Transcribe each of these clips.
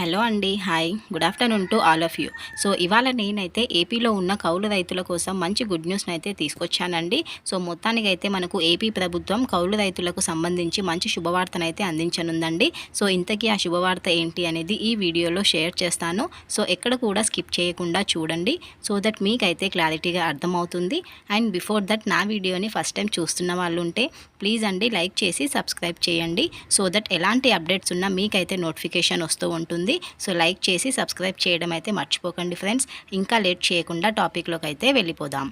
Hello అండి hi. Good afternoon to all of you. So ఇవాళ నేనైతే ఏపీలో ఉన్న కౌలు రైతుల కోసం మంచి గుడ్ న్యూస్ని అయితే తీసుకొచ్చానండి. సో మొత్తానికి అయితే మనకు ఏపీ ప్రభుత్వం కౌలు రైతులకు సంబంధించి మంచి శుభవార్తనైతే అందించనుందండి. సో ఇంతకీ ఆ శుభవార్త ఏంటి అనేది ఈ వీడియోలో షేర్ చేస్తాను. సో ఎక్కడ కూడా స్కిప్ చేయకుండా చూడండి. సో దట్ మీకైతే క్లారిటీగా అర్థమవుతుంది. అండ్ బిఫోర్ దట్ నా వీడియోని ఫస్ట్ టైం చూస్తున్న వాళ్ళు ఉంటే ప్లీజ్ అండి లైక్ చేసి సబ్స్క్రైబ్ చేయండి. సో దట్ ఎలాంటి అప్డేట్స్ ఉన్నా మీకైతే నోటిఫికేషన్ వస్తూ ఉంటుంది. సో లైక్ చేసి సబ్స్క్రైబ్ చేయడం అయితే మర్చిపోకండి ఫ్రెండ్స్. ఇంకా లేట్ చేయకుండా టాపిక్లోకి అయితే వెళ్ళిపోదాం.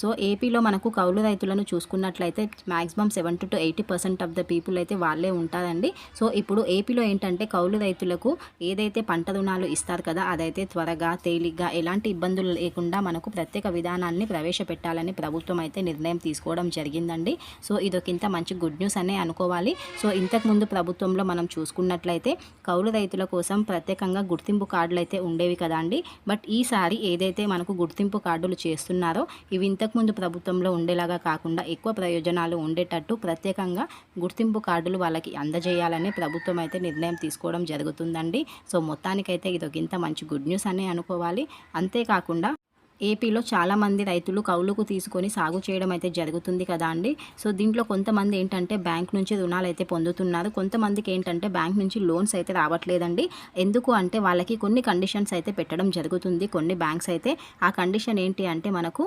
సో ఏపీలో మనకు కౌలు రైతులను చూసుకున్నట్లయితే maximum seven to eighty percent of the people అయితే వాళ్ళే ఉంటారండి. సో ఇప్పుడు ఏపీలో ఏంటంటే కౌలు రైతులకు ఏదైతే పంట రుణాలు ఇస్తారు కదా అదైతే త్వరగా తేలిగ్గా ఎలాంటి ఇబ్బందులు లేకుండా మనకు ప్రత్యేక విధానాన్ని ప్రవేశపెట్టాలని ప్రభుత్వం అయితే నిర్ణయం తీసుకోవడం జరిగిందండి. సో ఇదొకింత మంచి గుడ్ న్యూస్ అనే అనుకోవాలి. సో ఇంతకుముందు ప్రభుత్వంలో మనం చూసుకున్నట్లయితే కౌలు రైతుల కోసం ప్రత్యేకంగా గుర్తింపు కార్డులు అయితే ఉండేవి కదా అండి బట్ ఈసారి ఏదైతే మనకు గుర్తింపు కార్డులు చేస్తున్నారో ఇవి ఇంత ఇంతకుముందు ప్రభుత్వంలో ఉండేలాగా కాకుండా ఎక్కువ ప్రయోజనాలు ఉండేటట్టు ప్రత్యేకంగా గుర్తింపు కార్డులు వాళ్ళకి అందజేయాలని ప్రభుత్వం అయితే నిర్ణయం తీసుకోవడం జరుగుతుందండి. సో మొత్తానికైతే ఇది ఒక ఇంత మంచి గుడ్ న్యూస్ అనే అనుకోవాలి. అంతేకాకుండా ఏపీలో చాలామంది రైతులు కౌలుకు తీసుకొని సాగు చేయడం అయితే జరుగుతుంది కదా అండి. సో దీంట్లో కొంతమంది ఏంటంటే బ్యాంక్ నుంచి రుణాలు అయితే పొందుతున్నారు. కొంతమందికి ఏంటంటే బ్యాంక్ నుంచి లోన్స్ అయితే రావట్లేదండి. ఎందుకు అంటే వాళ్ళకి కొన్ని కండిషన్స్ అయితే పెట్టడం జరుగుతుంది. కొన్ని బ్యాంక్స్ అయితే ఆ కండిషన్ ఏంటి అంటే మనకు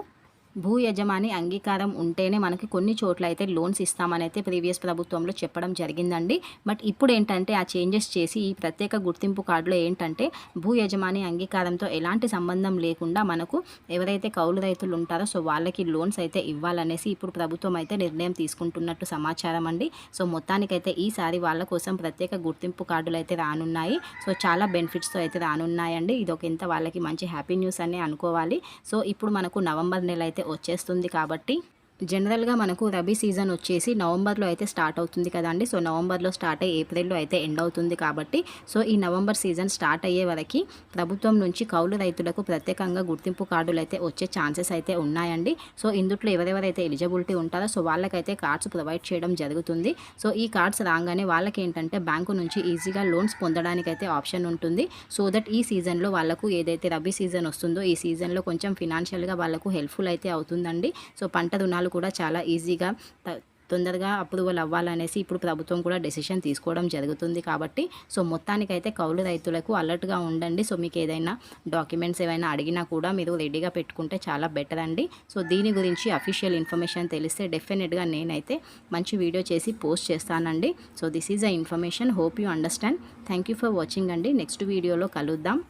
భూ యజమాని అంగీకారం ఉంటేనే మనకి కొన్ని చోట్ల అయితే లోన్స్ ఇస్తామని అయితే ప్రీవియస్ ప్రభుత్వంలో చెప్పడం జరిగిందండి. బట్ ఇప్పుడు ఏంటంటే ఆ చేంజెస్ చేసి ఈ ప్రత్యేక గుర్తింపు కార్డులో ఏంటంటే భూ యజమాని అంగీకారంతో ఎలాంటి సంబంధం లేకుండా మనకు ఎవరైతే కౌలు రైతులు ఉంటారో సో వాళ్ళకి లోన్స్ అయితే ఇవ్వాలనేసి ఇప్పుడు ప్రభుత్వం అయితే నిర్ణయం తీసుకుంటున్నట్టు సమాచారం అండి. సో మొత్తానికైతే ఈసారి వాళ్ళ కోసం ప్రత్యేక గుర్తింపు కార్డులు అయితే రానున్నాయి. సో చాలా బెనిఫిట్స్తో అయితే రానున్నాయండి. ఇది ఒక ఇంత వాళ్ళకి మంచి హ్యాపీ న్యూస్ అనే అనుకోవాలి. సో ఇప్పుడు మనకు నవంబర్ నెల అయితే వచ్చేస్తుంది కాబట్టి జనరల్గా మనకు రబీ సీజన్ వచ్చేసి నవంబర్లో అయితే స్టార్ట్ అవుతుంది కదండి. సో నవంబర్లో స్టార్ట్ అయ్యి ఏప్రిల్లో అయితే ఎండ్ అవుతుంది కాబట్టి సో ఈ నవంబర్ సీజన్ స్టార్ట్ అయ్యే వరకు ప్రభుత్వం నుంచి కౌలు రైతులకు ప్రత్యేకంగా గుర్తింపు కార్డులు అయితే వచ్చే ఛాన్సెస్ అయితే ఉన్నాయండి. సో ఇందుట్లో ఎవరెవరైతే ఎలిజిబిలిటీ ఉంటారో సో వాళ్ళకైతే కార్డ్స్ ప్రొవైడ్ చేయడం జరుగుతుంది. సో ఈ కార్డ్స్ రాగానే వాళ్ళకి ఏంటంటే బ్యాంకు నుంచి ఈజీగా లోన్స్ పొందడానికి అయితే ఆప్షన్ ఉంటుంది. సో దట్ ఈ సీజన్లో వాళ్ళకు ఏదైతే రబీ సీజన్ వస్తుందో ఈ సీజన్లో కొంచెం ఫినాన్షియల్గా వాళ్ళకు హెల్ప్ఫుల్ అయితే అవుతుందండి. సో పంట రుణాలు కూడా చాలా ఈజీగా త- తొందరగా అప్రూవల్ అవ్వాలనేసి ఇప్పుడు ప్రభుత్వం కూడా డెసిషన్ తీసుకోవడం జరుగుతుంది కాబట్టి సో మొత్తానికైతే కౌలు రైతులకు అలర్ట్గా ఉండండి. సో మీకు ఏదైనా డాక్యుమెంట్స్ ఏమైనా అడిగినా కూడా మీరు రెడీగా పెట్టుకుంటే చాలా బెటర్ అండి. సో దీని గురించి అఫీషియల్ ఇన్ఫర్మేషన్ తెలిస్తే డెఫినెట్గా నేనైతే మంచి వీడియో చేసి పోస్ట్ చేస్తానండి. So this is a information. Hope you understand. Thank you for watching అండి. నెక్స్ట్ వీడియోలో కలుద్దాం.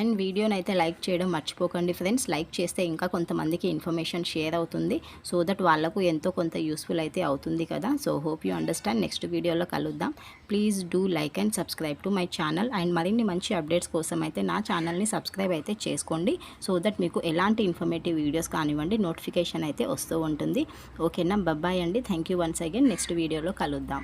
అండ్ వీడియోని అయితే లైక్ చేయడం మర్చిపోకండి ఫ్రెండ్స్. లైక్ చేస్తే ఇంకా కొంతమందికి ఇన్ఫర్మేషన్ షేర్ అవుతుంది. సో దట్ వాళ్ళకు ఎంతో కొంత యూస్ఫుల్ అయితే అవుతుంది కదా. So hope you understand. Next వీడియోలో కలుద్దాం. Please do like and subscribe to my channel. And మరిన్ని మంచి అప్డేట్స్ కోసం అయితే నా ఛానల్ని సబ్స్క్రైబ్ అయితే చేసుకోండి. సో దట్ మీకు ఎలాంటి ఇన్ఫర్మేటివ్ వీడియోస్ కానివ్వండి నోటిఫికేషన్ అయితే వస్తూ ఉంటుంది. ఓకేనా? బబ్బాయ్ అండి. Thank you once again. Next వీడియోలో కలుద్దాం.